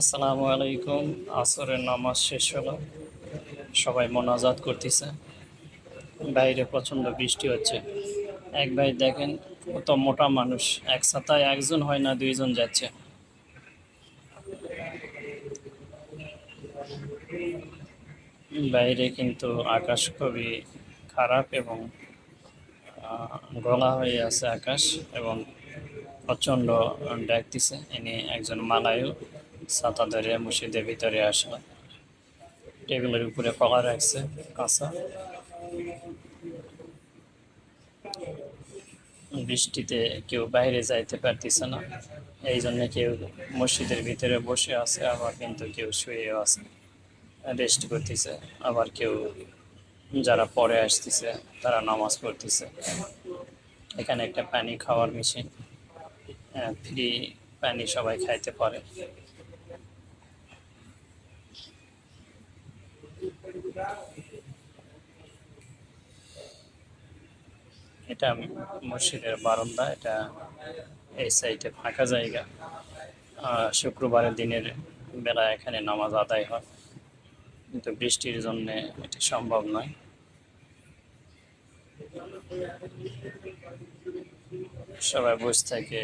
আসসালামু আলাইকুম। আসরের নামাজ শেষ হলো। সবাই মোনাজাত করতেছে। বাইরে প্রচণ্ড বৃষ্টি হচ্ছে। এক ভাই দেখেন কত মোটা মানুষ। এক ছাতায় একজন হয় না, দুইজন যাচ্ছে। বাইরে কিন্তু আকাশ খুবই খারাপ এবং গলা হয়ে আছে আকাশ এবং প্রচণ্ড ডাকতেছে। ইনি একজন মালায়ু ছাতা ধরে মসজিদের ভিতরে আসলো টেবিলের উপরে কলা রাখছে, কাঁচা। বৃষ্টিতে কেউ বাইরে যাইতে পারতেছে না। এই জন্য কেউ মসজিদের ভিতরে বসে আছে, আবার কিন্তু কেউ শুয়েও আছে। রেস্ট করতেছে, আবার কেউ যারা পরে আসতেছে, তারা নামাজ পড়তেছে। এখানে একটা পানি খাওয়ার মেশিন ফ্রি পানি সবাই খাইতে পারে। এটা মসজিদের বারান্দা, এটা এই সাইডে ফাঁকা জায়গা। শুক্রবারের দিনের বেলা এখানে নামাজ আদায় হয়। কিন্তু বৃষ্টির জন্য এটি সম্ভব নয়। সবাই বসে থাকে